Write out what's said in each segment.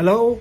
Hello,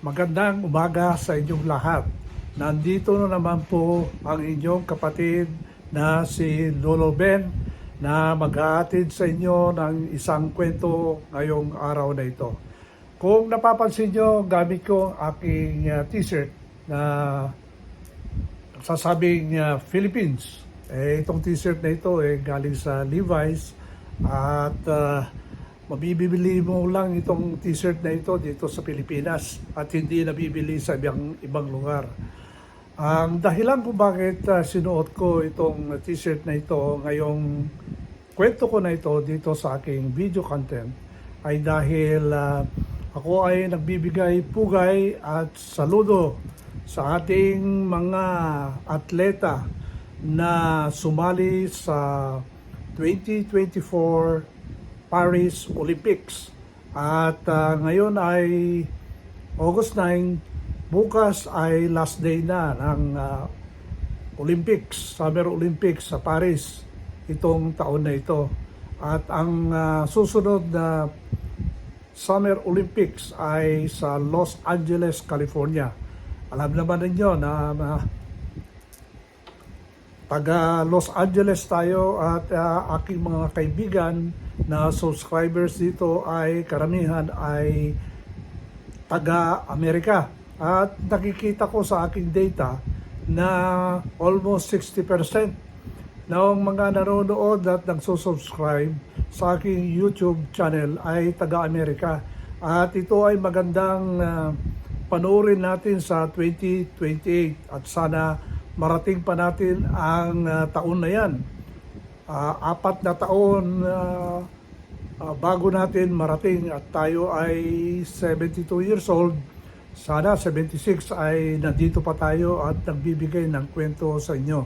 magandang umaga sa inyong lahat. Nandito na naman po ang inyong kapatid na si Lolo Ben na maghahatid sa inyo ng isang kwento ngayong araw na ito. Kung napapansin nyo, gamit ko aking uh, t-shirt na sasabing uh, Philippines. Eh, itong t-shirt na ito eh, galing sa Levi's at uh, mabibili mo lang itong t-shirt na ito dito sa Pilipinas at hindi nabibili sa ibang, ibang lugar. Ang dahilan kung bakit uh, sinuot ko itong t-shirt na ito ngayong kwento ko na ito dito sa aking video content ay dahil uh, ako ay nagbibigay pugay at saludo sa ating mga atleta na sumali sa 2024 Paris Olympics. At uh, ngayon ay August 9, bukas ay last day na ng uh, Olympics, Summer Olympics sa Paris itong taon na ito. At ang uh, susunod na Summer Olympics ay sa Los Angeles, California. Alam naman ninyo na uh, taga Los Angeles tayo at uh, aking mga kaibigan na subscribers dito ay karamihan ay taga Amerika. At nakikita ko sa aking data na almost 60% ng mga nanonood at nagsusubscribe sa aking YouTube channel ay taga-Amerika. At ito ay magandang uh, panoorin natin sa 2028 at sana marating pa natin ang uh, taon na yan. Uh, apat na taon uh, uh, bago natin marating at tayo ay 72 years old. Sana 76 ay nandito pa tayo at nagbibigay ng kwento sa inyo.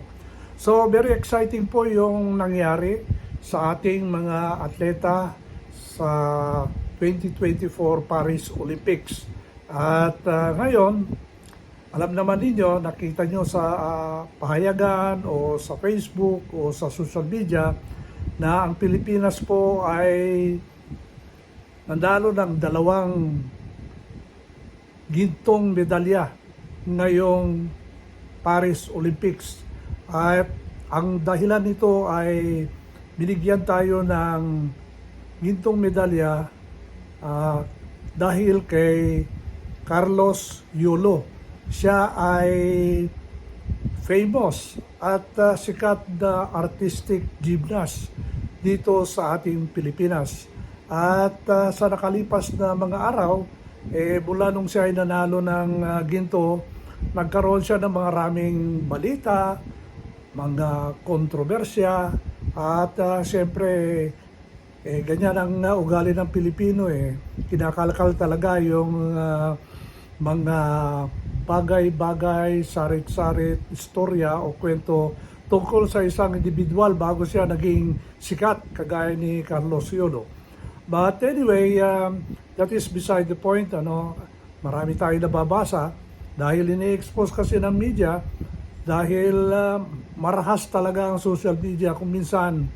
So very exciting po yung nangyari sa ating mga atleta sa 2024 Paris Olympics. At uh, ngayon, alam naman ninyo, nakita nyo sa uh, pahayagan o sa Facebook o sa social media na ang Pilipinas po ay nandalo ng dalawang gintong medalya ngayong Paris Olympics. At ang dahilan nito ay binigyan tayo ng gintong medalya uh, dahil kay Carlos Yulo. Siya ay famous at uh, sikat na artistic gymnast dito sa ating Pilipinas. At uh, sa nakalipas na mga araw, eh, mula nung siya ay nanalo ng uh, ginto, nagkaroon siya ng mga raming balita, mga kontrobersya, at uh, siyempre, eh, ganyan ang uh, ugali ng Pilipino eh. Kinakalkal talaga yung uh, mga bagay-bagay, sarit-sarit, istorya o kwento tungkol sa isang individual bago siya naging sikat kagaya ni Carlos Yodo. But anyway, um, that is beside the point. Ano, marami tayo nababasa dahil ini-expose kasi ng media dahil uh, marahas talaga ang social media kung minsan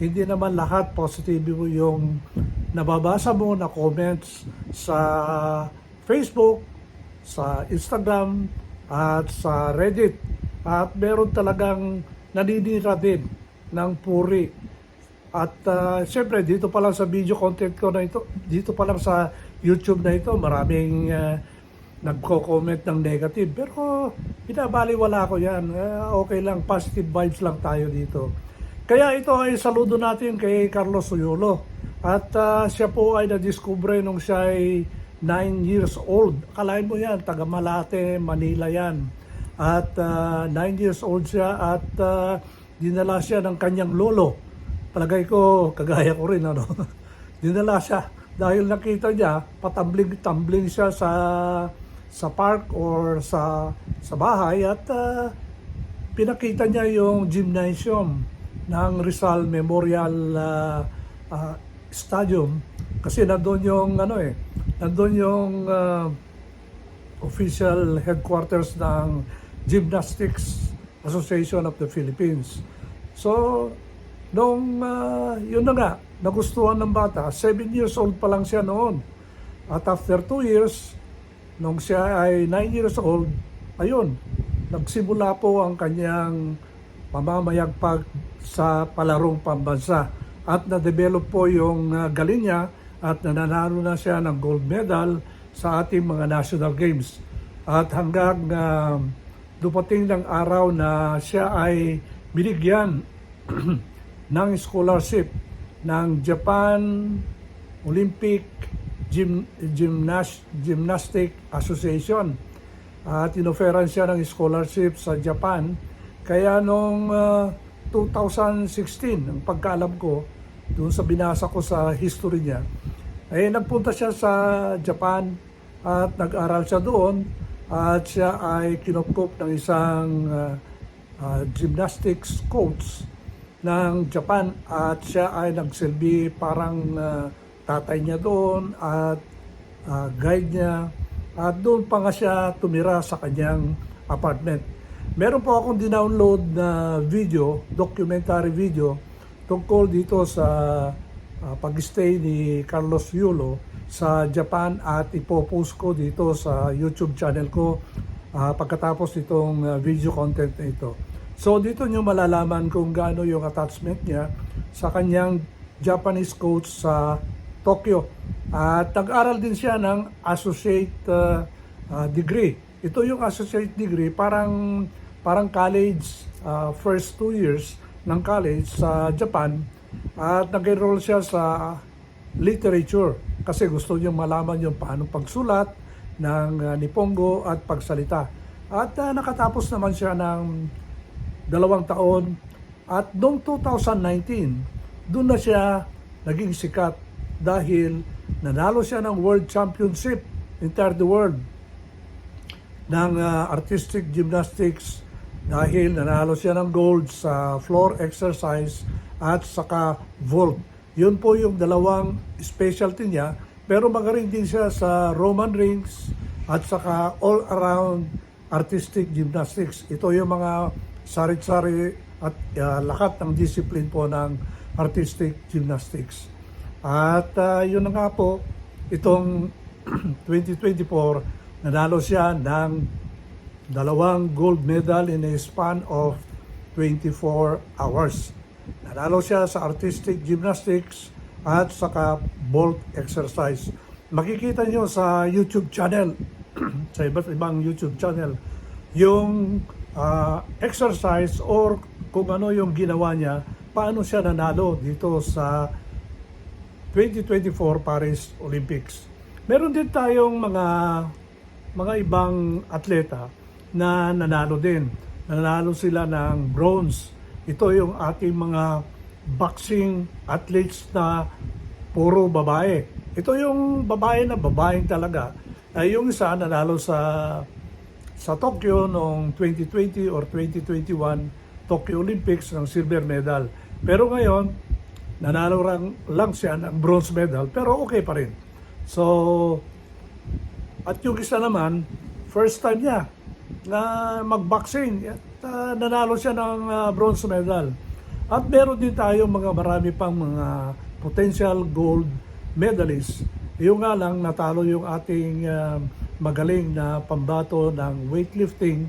hindi naman lahat positive yung nababasa mo na comments sa Facebook, sa Instagram at sa Reddit. At meron talagang naninira din ng puri. At uh, syempre dito pa lang sa video content ko na ito, dito pa lang sa YouTube na ito, maraming uh, nagko-comment ng negative. Pero pinabaliwala ko yan. Uh, okay lang, positive vibes lang tayo dito. Kaya ito ay saludo natin kay Carlos Suyolo. At uh, siya po ay nadiskubre nung siya ay 9 years old. Akalain mo yan, taga Malate, Manila yan. At 9 uh, years old siya at uh, dinala siya ng kanyang lolo. Palagay ko, kagaya ko rin, ano. dinala siya dahil nakita niya, patambling-tambling siya sa sa park or sa sa bahay at uh, pinakita niya yung gymnasium ng Rizal Memorial uh, uh, Stadium kasi nandoon yung ano eh nandoon yung uh, official headquarters ng Gymnastics Association of the Philippines. So, nung uh, yun na nga, nagustuhan ng bata, 7 years old pa lang siya noon. At after 2 years, nung siya ay 9 years old, ayun, nagsimula po ang kanyang pamamayagpag sa palarong pambansa at na-develop po yung uh, galing niya at nananalo na siya ng gold medal sa ating mga national games. At hanggang uh, dumating ng araw na siya ay binigyan ng scholarship ng Japan Olympic Gym, Gymnas, Gymnastic Association. At inoferan siya ng scholarship sa Japan. Kaya noong uh, 2016, ang pagkaalam ko, doon sa binasa ko sa history niya, ay nagpunta siya sa Japan at nag-aral siya doon at siya ay kinukup ng isang uh, uh, gymnastics coach ng Japan at siya ay nagsilbi parang uh, tatay niya doon at uh, guide niya at doon pa nga siya tumira sa kanyang apartment. Meron po akong dinownload na video, documentary video tungkol dito sa uh, pag-stay ni Carlos Yulo sa Japan at ipopost ko dito sa YouTube channel ko uh, pagkatapos itong uh, video content na ito. So dito nyo malalaman kung gaano yung attachment niya sa kanyang Japanese coach sa Tokyo. At nag-aral din siya ng associate uh, uh, degree. Ito yung associate degree parang parang college uh, first two years ng college sa Japan at nag-enroll siya sa literature kasi gusto niya malaman yung paano pagsulat ng uh, Nipongo at pagsalita. At uh, nakatapos naman siya ng dalawang taon at noong 2019 doon na siya naging sikat dahil nanalo siya ng World Championship entire the world ng uh, artistic gymnastics dahil nanalo siya ng gold sa floor exercise at saka vault. Yun po yung dalawang specialty niya pero magaling din siya sa Roman rings at saka all around artistic gymnastics. Ito yung mga sari-sari at uh, lahat ng discipline po ng artistic gymnastics. At uh, yun na nga po, itong 2024, nanalo siya ng dalawang gold medal in a span of 24 hours. Nanalo siya sa artistic gymnastics at saka vault exercise. Makikita nyo sa YouTube channel, sa iba't ibang YouTube channel, yung uh, exercise or kung ano yung ginawa niya, paano siya nanalo dito sa 2024 Paris Olympics. Meron din tayong mga mga ibang atleta na nanalo din. Nanalo sila ng bronze. Ito yung ating mga boxing athletes na puro babae. Ito yung babae na babaeng talaga. Ay yung isa nanalo sa sa Tokyo noong 2020 or 2021 Tokyo Olympics ng silver medal. Pero ngayon, nanalo lang, lang siya ng bronze medal pero okay pa rin. So, at yung isa naman, first time niya na mag-boxing at uh, nanalo siya ng uh, bronze medal. At meron din tayo mga marami pang mga potential gold medalists. Yung nga lang natalo yung ating uh, magaling na pambato ng weightlifting.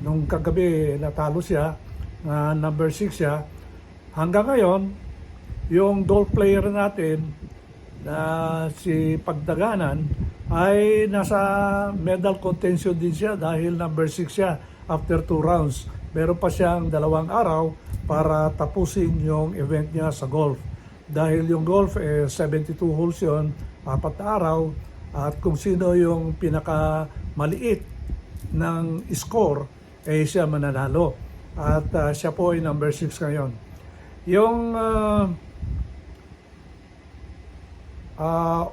Nung kagabi natalo siya, uh, number 6 siya. Hanggang ngayon, yung golf player natin na si Pagdaganan ay nasa medal contention din siya dahil number 6 siya after 2 rounds. Meron pa siyang dalawang araw para tapusin yung event niya sa golf. Dahil yung golf eh 72 holes yun, apat na araw, at kung sino yung pinaka maliit ng score, eh siya mananalo. At uh, siya po ay number 6 ngayon. Yung uh, uh,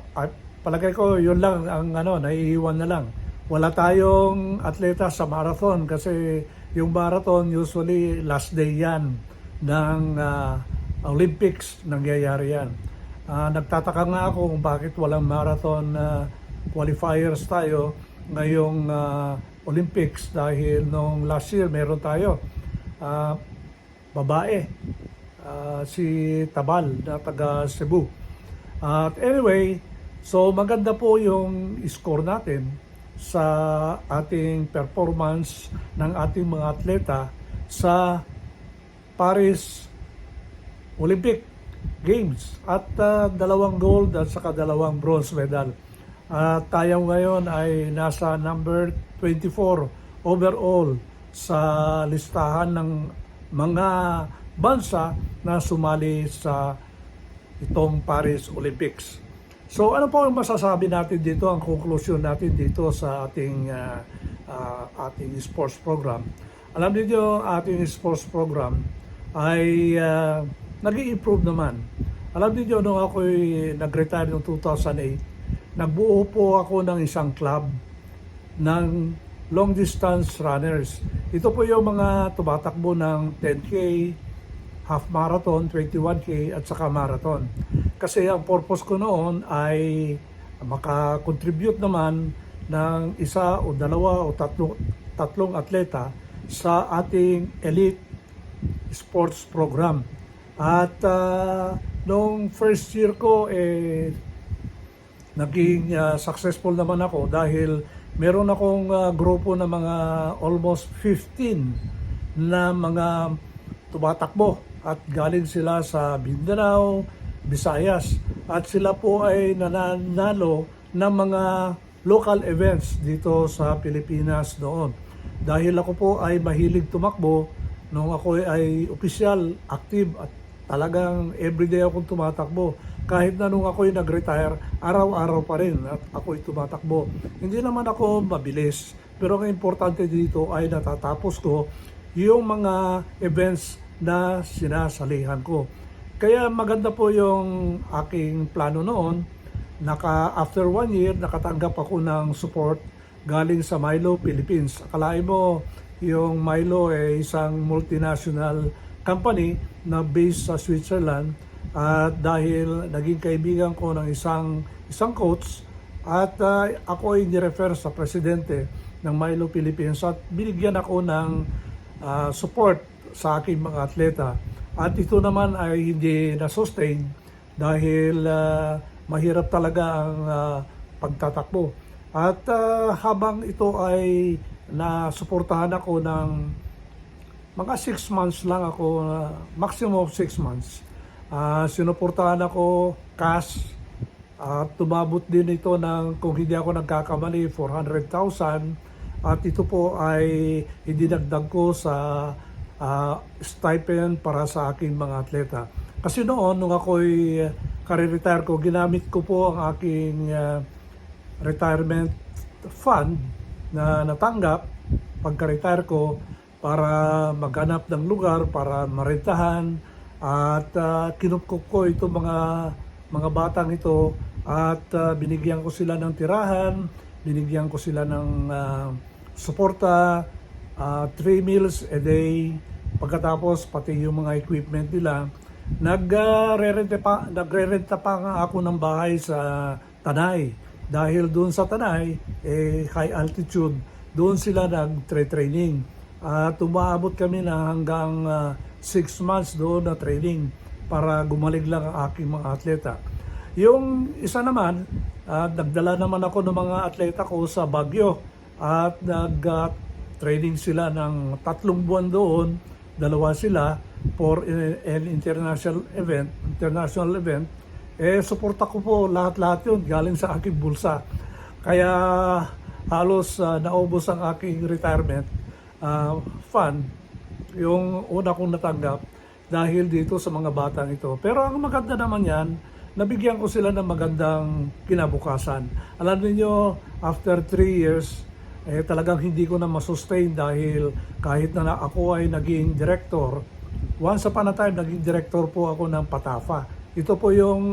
palagay ko yun lang ang ano, naiiwan na lang. Wala tayong atleta sa marathon kasi yung marathon usually last day yan ng uh, Olympics nangyayari yan. Uh, nagtataka nga ako kung bakit walang marathon uh, qualifiers tayo ngayong uh, Olympics dahil nung last year meron tayo uh, babae uh, si Tabal na taga Cebu. At uh, anyway, so maganda po yung score natin sa ating performance ng ating mga atleta sa Paris Olympic Games at ah, dalawang gold at saka dalawang bronze medal. At tayo ngayon ay nasa number 24 overall sa listahan ng mga bansa na sumali sa itong Paris Olympics. So ano po ang masasabi natin dito, ang conclusion natin dito sa ating ah, ah, ating sports program. Alam niyo ating sports program ay uh, nag-i-improve naman. Alam niyo nung ako'y nag-retire noong 2008, nagbuo po ako ng isang club ng long distance runners. Ito po yung mga tumatakbo ng 10K, half marathon, 21K at saka marathon. Kasi ang purpose ko noon ay makakontribute naman ng isa o dalawa o tatlo, tatlong atleta sa ating elite sports program. At ah, nung first year ko, eh, naging ah, successful naman ako dahil meron akong ah, grupo na mga almost 15 na mga tumatakbo at galing sila sa Mindanao, Visayas at sila po ay nananalo ng mga local events dito sa Pilipinas noon. Dahil ako po ay mahilig tumakbo nung ako ay opisyal, active at talagang everyday akong tumatakbo. Kahit na nung ako'y nag-retire, araw-araw pa rin at ako'y tumatakbo. Hindi naman ako mabilis, pero ang importante dito ay natatapos ko yung mga events na sinasalihan ko. Kaya maganda po yung aking plano noon. Naka, after one year, nakatanggap ako ng support galing sa Milo Philippines. Akalain mo, yung Milo ay isang multinational company na based sa Switzerland at dahil naging kaibigan ko ng isang isang coach at ah, ako ay nirefer sa presidente ng Milo Philippines at binigyan ako ng ah, support sa aking mga atleta. At ito naman ay hindi na-sustain dahil ah, mahirap talaga ang ah, pagtatakbo. At ah, habang ito ay nasuportahan ako ng mga 6 months lang ako, ah, maximum of 6 months. Ah, sinuportahan ako cash at tumabot din ito ng, kung hindi ako nagkakamali, 400,000. At ito po ay idinagdag ko sa ah, stipend para sa aking mga atleta. Kasi noon, nung ako'y kare-retire ko, ginamit ko po ang aking ah, retirement fund na natanggap pagka-retire ko para maghanap ng lugar para marentahan at uh, kinupkup ko ito mga mga batang ito at ah, binigyan ko sila ng tirahan, binigyan ko sila ng ah, suporta, ah, three meals a day, pagkatapos pati yung mga equipment nila. Nag-rerenta pa, nagre-renta pa nga ako ng bahay sa Tanay dahil doon sa Tanay, eh, high altitude, doon sila nag-training. At umaabot kami na hanggang 6 months doon na training para gumaling lang ang aking mga atleta. Yung isa naman, ah, nagdala naman ako ng mga atleta ko sa Baguio at nag-training sila ng tatlong buwan doon, dalawa sila for an international event, international event eh suporta ko po lahat-lahat yun galing sa aking bulsa. Kaya halos ah, naubos ang aking retirement ah, fund, yung una kong natanggap dahil dito sa mga batang ito. Pero ang maganda naman yan, nabigyan ko sila ng magandang kinabukasan. Alam niyo after 3 years, eh talagang hindi ko na masustain dahil kahit na, na ako ay naging director, once upon a time naging director po ako ng Patafa. Ito po yung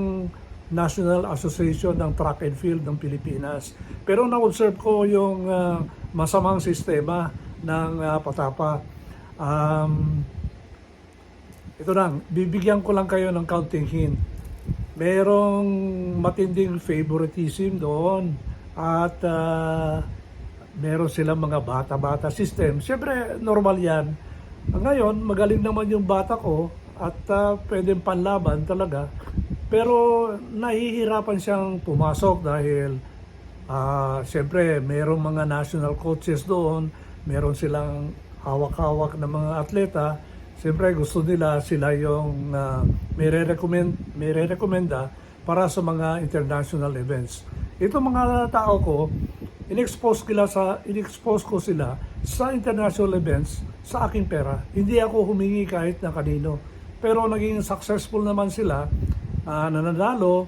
National Association ng Track and Field ng Pilipinas. Pero na-observe ko yung ah, masamang sistema ng ah, Patapa. Um, ito lang, bibigyan ko lang kayo ng counting hint. Merong matinding favoritism doon at ah, meron silang mga bata-bata system. Siyempre, normal yan. Ngayon, magaling naman yung bata ko at ah, pwedeng panlaban talaga. Pero nahihirapan siyang pumasok dahil Ah, Siyempre, merong mga national coaches doon, meron silang hawak-hawak na mga atleta. Siyempre, gusto nila sila yung uh, may re-recommend, may re-recommenda para sa mga international events. Ito mga tao ko, in-expose sila sa in-expose ko sila sa international events sa aking pera. Hindi ako humingi kahit na kanino. Pero naging successful naman sila, ah, nananalo,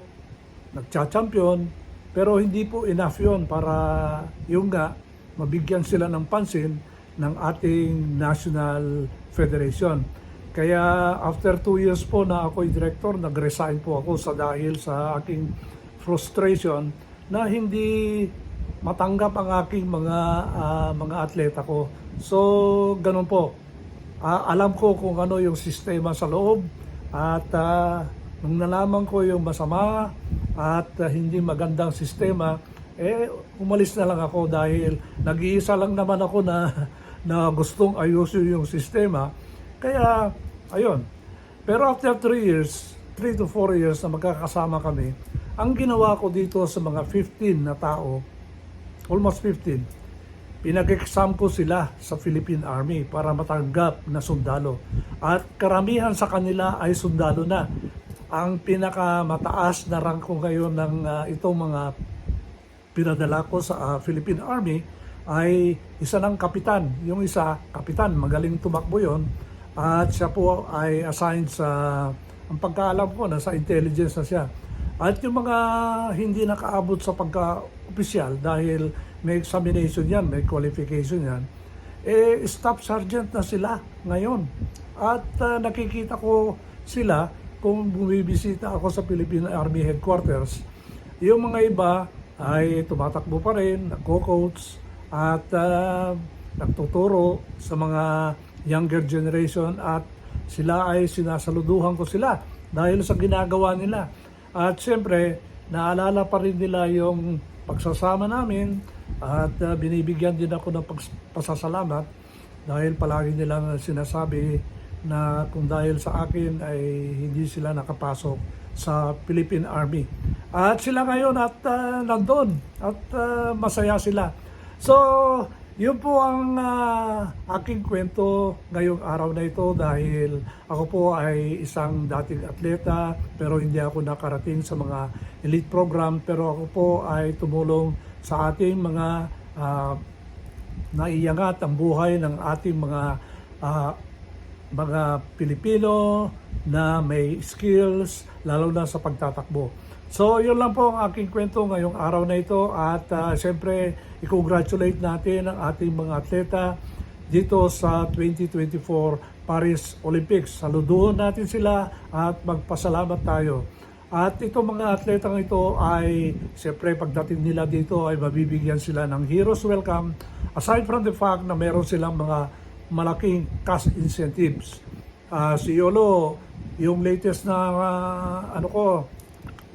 nagcha-champion, pero hindi po enough yun para yung nga, mabigyan sila ng pansin ng ating National Federation. Kaya after two years po na ako'y director, nag-resign po ako sa dahil sa aking frustration na hindi matanggap ang aking mga ah, mga atleta ko. So, ganun po. Ah, alam ko kung ano yung sistema sa loob at ah, nung nalaman ko yung masama at ah, hindi magandang sistema, eh umalis na lang ako dahil nag-iisa lang naman ako na na gustong ayusin yung sistema. Kaya, ayun. Pero after 3 years, 3 to 4 years na magkakasama kami, ang ginawa ko dito sa mga 15 na tao, almost 15, pinag-exam ko sila sa Philippine Army para matanggap na sundalo. At karamihan sa kanila ay sundalo na. Ang pinakamataas na rank ko ngayon ng ah, itong mga pinadala ko sa ah, Philippine Army ay isa ng kapitan. Yung isa, kapitan, magaling tumakbo yon At siya po ay assigned sa, ang pagkaalam ko, nasa intelligence na siya. At yung mga hindi nakaabot sa pagka-opisyal dahil may examination yan, may qualification yan, eh staff sergeant na sila ngayon. At ah, nakikita ko sila kung bumibisita ako sa Philippine Army Headquarters. Yung mga iba ay tumatakbo pa rin, nagko-coach at ah, nagtuturo sa mga younger generation at sila ay sinasaluduhan ko sila dahil sa ginagawa nila. At siyempre, naalala pa rin nila yung pagsasama namin at ah, binibigyan din ako ng pasasalamat dahil palagi nilang sinasabi na kung dahil sa akin ay hindi sila nakapasok sa Philippine Army. At sila ngayon at ah, nandun at ah, masaya sila. So, yun po ang ah, aking kwento ngayong araw na ito dahil ako po ay isang dating atleta pero hindi ako nakarating sa mga elite program pero ako po ay tumulong sa ating mga ah, naiangat ang buhay ng ating mga ah, mga Pilipino na may skills lalo na sa pagtatakbo. So, yun lang po ang aking kwento ngayong araw na ito at ah, siyempre i-congratulate natin ang ating mga atleta dito sa 2024 Paris Olympics. Saluduhan natin sila at magpasalamat tayo. At itong mga atletang ito ay, siyempre pagdating nila dito ay mabibigyan sila ng Heroes Welcome. Aside from the fact na meron silang mga malaking cash incentives. Ah, si Yolo, yung latest na ah, ano ko,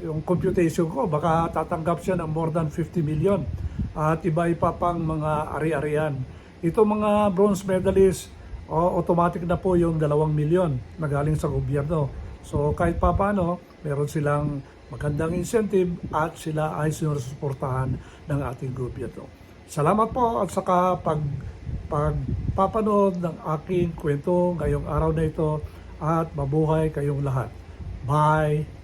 yung computation ko, baka tatanggap siya ng more than 50 million. At iba-iba pang mga ari-arian. Ito mga bronze medalists, o automatic na po yung 2 milyon na galing sa gobyerno. So kahit pa paano, meron silang magandang incentive at sila ay sinusuportahan ng ating gobyerno. Salamat po at saka pag pagpapanood ng aking kwento ngayong araw na ito at mabuhay kayong lahat. Bye!